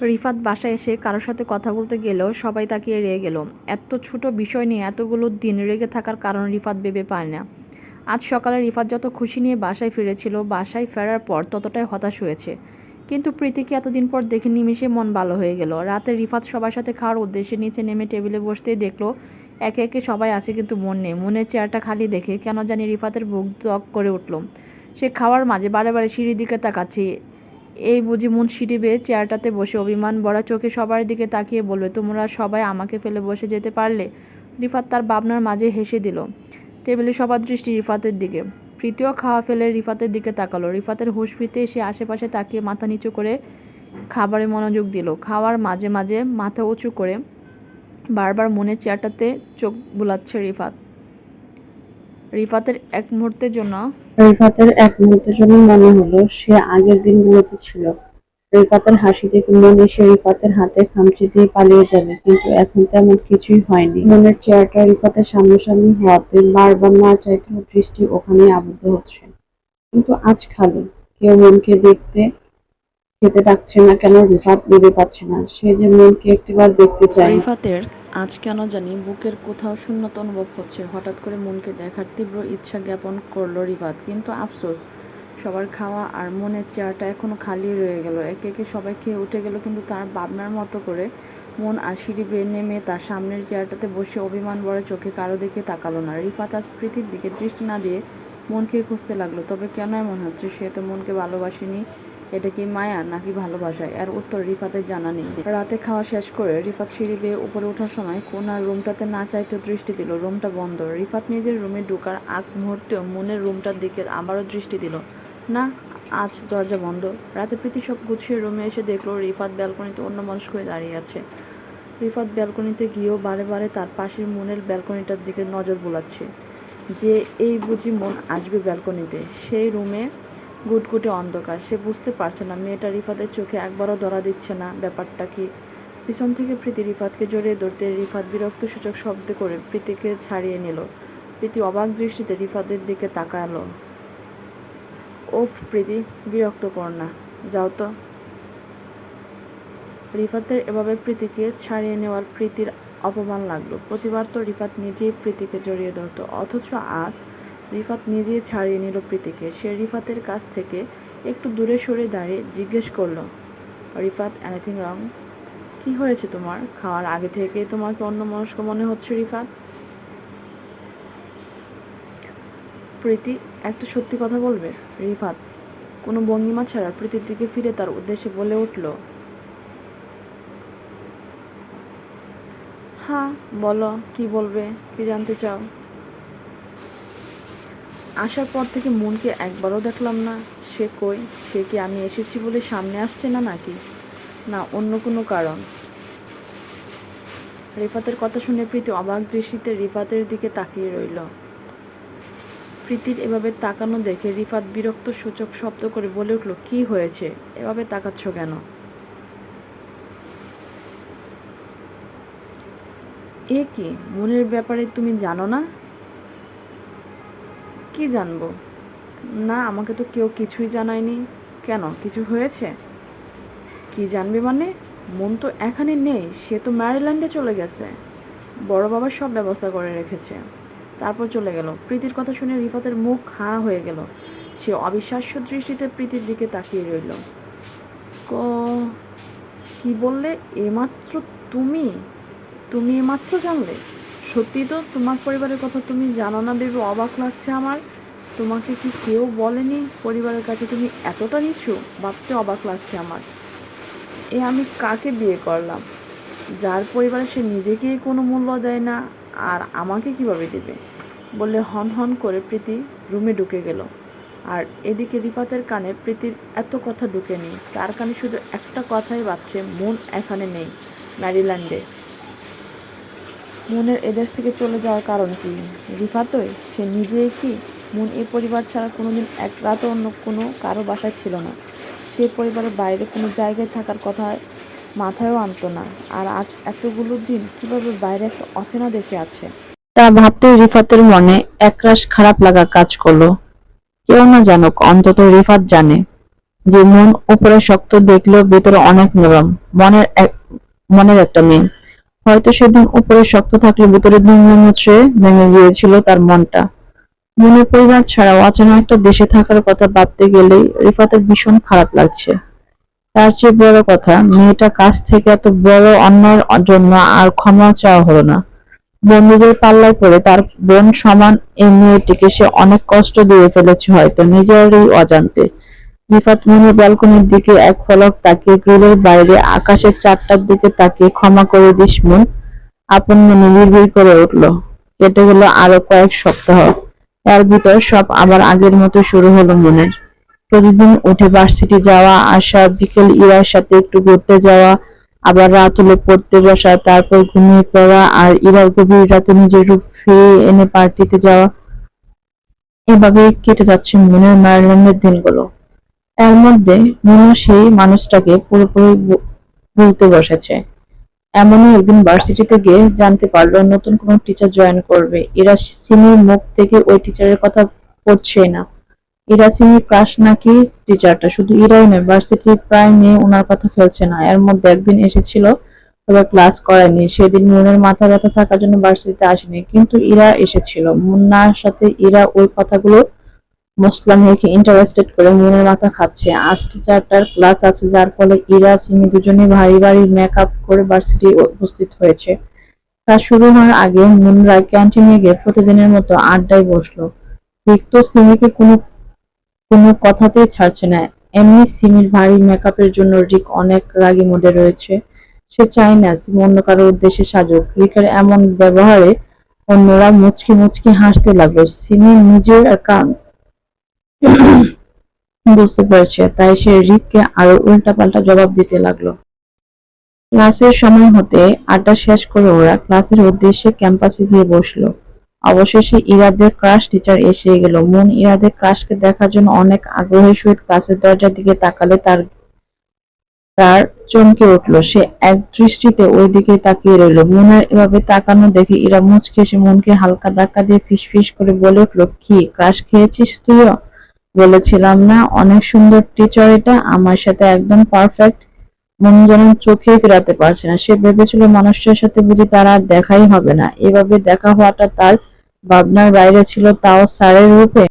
রিফাত বাসায় এসে কারোর সাথে কথা বলতে গেলেও সবাই তাকিয়ে রেগে গেল। এত ছোট বিষয় নিয়ে এতগুলো দিন রেগে থাকার কারণ রিফাত ভেবে পায় না। আজ সকালে রিফাত যত খুশি নিয়ে বাসায় ফিরেছিল, বাসায় ফেরার পর ততটাই হতাশ হয়েছে। কিন্তু প্রীতিকে এতদিন পর দেখে নিমিশে মন ভালো হয়ে গেল। রাতে রিফাত সবার সাথে খাওয়ার উদ্দেশ্যে নিচে নেমে টেবিলে বসতেই দেখল, একে একে সবাই আছে কিন্তু মন নেই। মনের চেয়ারটা খালি দেখে কেন জানি রিফাতের বুক দক করে উঠল। সে খাওয়ার মাঝে বারে বারে সিঁড়ির দিকে তাকাচ্ছে। এই বুঝি মন সিঁড়ি বেয়ে চেয়ারটাতে বসে অভিমান বড়া চোখে সবার দিকে তাকিয়ে বলবে, তোমরা সবাই আমাকে ফেলে বসে যেতে পারলে? রিফাত তার ভাবনার মাঝে হেসে দিল। টেবিলে সবার দৃষ্টি রিফাতের দিকে। প্রীতিও খাওয়া ফেলে রিফাতের দিকে তাকালো। রিফাতের হুঁশ ফিরতে এসে আশেপাশে তাকিয়ে মাথা নিচু করে খাবারে মনোযোগ দিল। খাওয়ার মাঝে মাঝে মাথা উঁচু করে বারবার মনের চেয়ারটাতে চোখ বুলাচ্ছে রিফাত। রিফাতের এক মুহূর্তের জন্য রিফাতের এক মুহূর্তের জন্য মনে হলো সে আগের দিনগুলোতে ছিল। রিফাতের হাসি দেখে মনে সে হাতে খামচি দিয়ে পালিয়ে যাবে, কিন্তু এখন তেমন কিছুই হয়নি। মনের চেয়ারটা রিফাতের সামনাসামনি হওয়াতে বারবার না চাইতেও দৃষ্টি ওখানেই আবদ্ধ হচ্ছে। কিন্তু আজ খালি। কেউ মনকে দেখতে, খেতে ডাকছে না কেন, রিফাত ভেবে পাচ্ছে না। সে যে মনকে একটিবার দেখতে চায়। রিফাতের আজ কেন জানি বুকের কোথাও শূন্যতা অনুভব হচ্ছে। হঠাৎ করে মনকে দেখার তীব্র ইচ্ছা জ্ঞাপন করল রিফাত কিন্তু আফসোস, সবার খাওয়া আর মনের চেয়ারটা এখনও খালি রয়ে গেল। একে একে সবাই খেয়ে উঠে গেল, কিন্তু তার ভাবনার মতো করে মন আর সিঁড়ি বেয়ে নেমে তার সামনের চেয়ারটাতে বসে অভিমান বড় চোখে কারও দিকে তাকালো না। রিফাত আজ প্রীতির দিকে দৃষ্টি না দিয়ে মনকে খুঁজতে লাগল, তবে কেন এমন হচ্ছে? সে তো মনকে ভালোবাসেনি এটা কি মায়া নাকি ভালোবাসা এর উত্তর, রিফাতের জানা নেই। রাতে খাওয়া শেষ করে রিফাত সিঁড়ি বেয়ে উপরে ওঠার সময় কোনার রুমটাতে না চাইতে দৃষ্টি দিল, রুমটা বন্ধ। রিফাত নিজের রুমে ঢোকার আগ মুহূর্তেও মনের রুমটার দিকে আবারও দৃষ্টি দিল। না, আজ দরজা বন্ধ। রাতে প্রীতি সব গুছিয়ে রুমে এসে দেখল রিফাত ব্যালকনিতে অন্য মানুষ হয়ে দাঁড়িয়ে আছে। রিফাত ব্যালকনিতে গিয়েও বারে বারে তার পাশের মনের ব্যালকনিটার দিকে নজর বোলাচ্ছে। যে এই বুঝি মন আসবে ব্যালকনিতে, সেই রুমে গুটগুটে অন্ধকার। সে বুঝতে পারছে না, মেয়েটা রিফাতের চোখে একবারও ধরা দিচ্ছে না ব্যাপারটা কি। পিছন থেকে প্রীতি রিফাতকে জড়িয়ে ধরতে রিফাত বিরক্ত সূচক শব্দ করে প্রীতিকে ছাড়িয়ে নিল। প্রীতি অবাক দৃষ্টিতে রিফাতের দিকে তাকালো। ওফ, প্রীতি, বিরক্ত কর না, যাও তো। রিফাতের এভাবে প্রীতিকে ছাড়িয়ে নেওয়ার প্রীতির অপমান লাগল। প্রতিবার তো রিফাত নিজেই প্রীতিকে জড়িয়ে ধরতো, অথচ আজ রিফাত নিজেই ছাড়িয়ে নিল প্রীতিকে। সে রিফাতের কাছ থেকে একটু দূরে সরে দাঁড়িয়ে জিজ্ঞেস করল, রিফাত এনিথিং রং কি হয়েছে তোমার? খাওয়ার আগে থেকে তোমাকে অন্য মনস্ক মনে হচ্ছে রিফাত? প্রীতি, একটা সত্যি কথা বলবে? রিফাত, কোনো ভঙ্গিমা ছাড়া প্রীতির দিকে ফিরে তার উদ্দেশ্যে বলে উঠল হ্যাঁ বলো, কি বলবে? কি জানতে চাও? আসার পর থেকে মনকে একবারও দেখলাম না। সে কই? সে কি আমি এসেছি বলে সামনে আসছে না নাকি? না, অন্য কোনো কারণ। রিফাতের কথা শুনে প্রীতি অবাক দৃষ্টিতে রিফাতের দিকে তাকিয়ে রইল। প্রীতির এভাবে তাকানো দেখে রিফাত বিরক্ত সূচক শব্দ করে বলে উঠল, কি হয়েছে? এভাবে তাকাচ্ছ কেন? এ কি? মনের ব্যাপারে তুমি জানো না? কি জানব? না, আমাকে তো কেউ কিছুই জানায়নি। কেন? কিছু হয়েছে? কি জানবে মানে? মন তো এখানে নেই, সে তো ম্যারিল্যান্ডে চলে গেছে। বড় বাবা সব ব্যবস্থা করে রেখেছে। তারপর চলে গেল। প্রীতির কথা শুনে রিফাতের মুখ হাঁ হয়ে গেল। সে অবিশ্বাস্য দৃষ্টিতে প্রীতির দিকে তাকিয়ে রইল। ক, কি বললে? এমাত্র তুমি? তুমি এমাত্র জানলে? সত্যি তো তোমার পরিবারের কথা তুমি জানো না ভেবে অবাক লাগছে আমার। তোমাকে কি কেউ বলেনি পরিবারের কাছে তুমি এতটা নিচু? ভাবতে অবাক লাগছে আমার। এ আমি কাকে বিয়ে করলাম? যার পরিবারে সে নিজেকেই কোনো মূল্য দেয় না, আর আমাকে কীভাবে দেবে? বলে হন হন করে প্রীতি রুমে ঢুকে গেল। আর এদিকে রিপাতের কানে প্রীতির এত কথা ঢুকেনি। তার কানে শুধু একটা কথাই বাজছে, মন এখানে নেই, ম্যারিল্যান্ডে। মনের এদেশ থেকে চলে যাওয়ার কারণ কি? রিফাতই সে নিজেই কি মন এই পরিবার ছাড়া কোনোদিন এক রাতও অন্য কোনো কারও বাসায় ছিল না? সে পরিবারের বাইরে কোনো জায়গায় থাকার কথা মাথায়ও আনতো না। আর আজ এতগুলো দিন কীভাবে বাইরে একটা অচেনা দেশে আছে? তা ভাবতে রিফাতের মনে একরাশ খারাপ লাগা কাজ করল। কেউ না জানুক, অন্তত রিফাত জানে যে মন উপরে শক্ত, দেখলেও ভেতরে অনেক নরম, মনের মনের একটা মিল। হয়তো সেদিন উপরে শক্ত থাকলে ভিতরে ভেঙে মুচড়ে ভেঙে গিয়েছিল তার মনটা। মনের পরিবার ছাড়াও অচেনা একটা দেশে থাকার কথা ভাবতে গেলেই রিফাতের ভীষণ খারাপ লাগছে। তার চেয়ে বড় কথা, মেয়েটা কাছ থেকে এত বড় অন্যায়ের জন্য আর ক্ষমা চাওয়া হলো না। বন্ধুদের পাল্লায় পড়ে তার বোন সমান এই মেয়েটিকে সে অনেক কষ্ট দিয়ে ফেলেছে হয়তো, নিজেরই অজান্তে। রিফাত মনের ব্যালকনির দিকে এক ফলক তাকিয়ে, গ্রিলের বাইরে আকাশের চারটার দিকে তাকিয়ে ক্ষমা করে দিস মন। আপন মনে বিড়বিড় করে উঠল। কেটে গেল আরও কয়েক সপ্তাহ। এর ভিতর সব আবার আগের মতো শুরু হলো মনের। প্রতিদিন উঠে ভার্সিটি যাওয়া, আসা, বিকেল ইরার সাথে একটু ঘুরতে যাওয়া, আবার রাত হলে পড়তে বসা, তারপর ঘুমিয়ে পড়া আর ইরার গভীর রাতে নিজের রূপ ফিরিয়ে এনে পার্টিতে যাওয়া। এভাবে কেটে যাচ্ছে মনের মায়ারল্যান্ডের দিনগুলো। এর মধ্যে মুনা সেই মানুষটাকে পুরোপুরি ভুলতে বসেছে। এমনই একদিন ভার্সিটিতে গিয়ে জানতে পারল নতুন কোনো টিচার জয়েন করবে। এরা সিমির মুখ থেকে ওই টিচারের কথা পড়ছেই না। ইরা সিমির ক্রাশ নাকি টিচারটা শুধু ইরাই নয় ভার্সিটির প্রায় মেয়ে ওনার কথা ফেলছে না। এর মধ্যে একদিন এসেছিল, তবে ক্লাস করায়নি সেদিন মুনের মাথা ব্যথা থাকার জন্য ভার্সিটিতে আসেনি। কিন্তু ইরা এসেছিল। মুন্নার সাথে ইরা ওই কথাগুলো মুসলাম মেয়েকে ইন্টারেস্টেড করে মুনের মাথা খাচ্ছে? আজ টিচারটার ক্লাস আছে, যার ফলে ইরা, সিমি দুজনে ভারী ভারী মেকআপ করে ভার্সিটি উপস্থিত হয়েছে। ক্লাস শুরু হওয়ার আগে মুনরা ক্যান্টিনে গিয়ে প্রতিদিনের মতো আড্ডায় বসল। রিক্ত সিমিকে কোনো কোনো কথাতেই ছাড়ছে না। এমনি সিমির ভারী মেকআপের জন্য রিক অনেক রাগি মোডে রয়েছে। সে চায় না সিমি অন্য কারও উদ্দেশ্যে সাজুক। রিকের এমন ব্যবহারে অন্যরা মুচকি মুচকি হাসতে লাগল। সিমি নিজের কান বুঝতে পারছে, তাই সে রিককে আরও উল্টাপাল্টা জবাব দিতে লাগল। ক্লাসের সময় হতে আড্ডা শেষ করে ওরা ক্লাসের উদ্দেশ্যে ক্যাম্পাসে গিয়ে বসল। অবশেষে ইরাদের ক্রাশ টিচার এসে গেল। মন ইরাদের ক্রাশকে দেখার জন্য অনেক আগ্রহের সহিত ক্লাসের দরজার দিকে তাকালে তার তার চমকে উঠল। সে এক দৃষ্টিতে ওই দিকে তাকিয়ে রইল। মনের এভাবে তাকানো দেখে ইরা মুচকে এসে মনকে হালকা ধাক্কা দিয়ে ফিস ফিস করে বলে উঠল, কি, ক্রাশ খেয়েছিস তুইও? বলেছিলাম না, অনেক সুন্দর টিচার এটা, আমার সাথে একদম পারফেক্ট মন যেন চোখে ফেরাতে পারছে না। সে ভেবেছিল মানুষটার সাথে বুঝি তার আর দেখাই হবে না। এভাবে দেখা হওয়াটা তার ভাবনার বাইরে ছিল, তাও স্যারের রূপে।